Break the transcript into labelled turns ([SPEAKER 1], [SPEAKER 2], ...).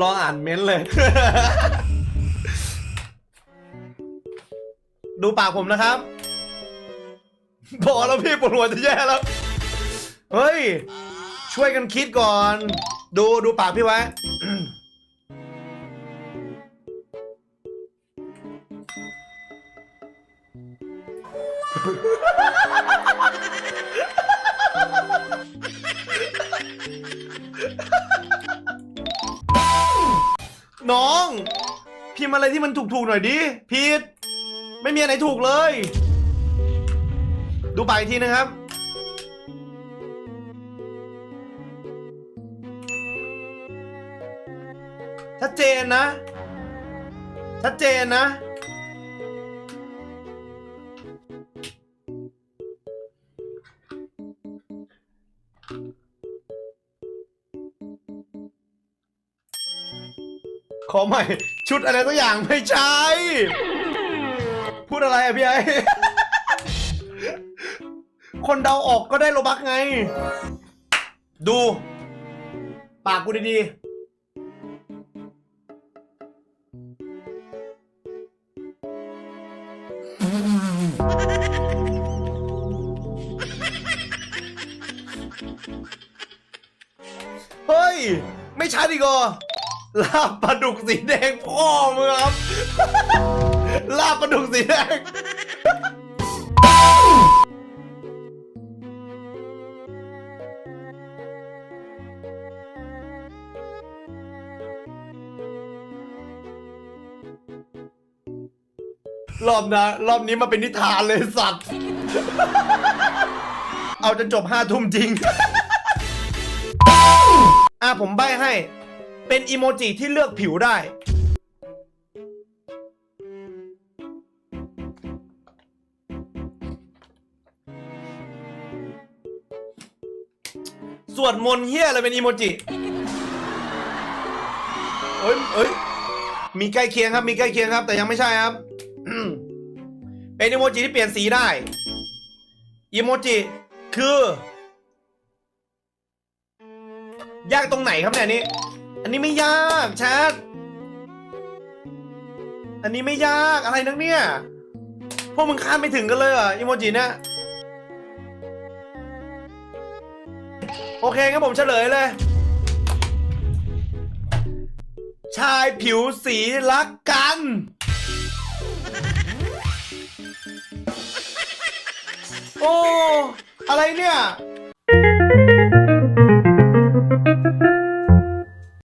[SPEAKER 1] รออ่านเม้นต์เลย ดูปากผมนะครับพอแล้วพี่ปวดหัวจะแย่แล้ว เฮ้ย ช่วยกันคิดก่อน ดูดูปากพี่ไว้ น้อง พิมพ์อะไรที่มันถูกๆหน่อยดิพีดไม่มีอะไรถูกเลย ดูไปอีกทีนะครับ ชัดเจนนะ ชัดเจนนะ อใหม่ ชุดอะไรตัวอย่างไม่ใช่ พูดอะไรอะพี่ไอ้คนเดาออกก็ได้โลบักไง ดู ปากกูดีๆ เฮ้ย ไม่ชัดอีกเหรอ ลาบปลาดุกสีแดงพ่อมึงครับ ลาบปลาดุกสีแดง รอบนะรอบนี้มาเป็นนิทานเลยสัตว์ เอาจนจบห้าทุ่มจริง อะผมใบให้ เป็นอีโมจิที่เลือกผิวได้ สวดมนต์เฮียอะไรเป็นอีโมจิเอ้ยเอ้ย มีใกล้เคียงครับ มีใกล้เคียงครับ แต่ยังไม่ใช่ครับ เป็นอีโมจิที่เปลี่ยนสีได้ อีโมจิคือยากตรงไหนครับเนี่ยนนี้ อันนี้ไม่ยากแชท อันนี้ไม่ยากอะไรนักเนี่ย พวกมึงคาดไม่ถึงกันเลยเหรออีโมจิเนี่ย โอเคงั้นผมเฉลยเลย ชายผิวสีรักกัน โอ้ อะไรเนี่ย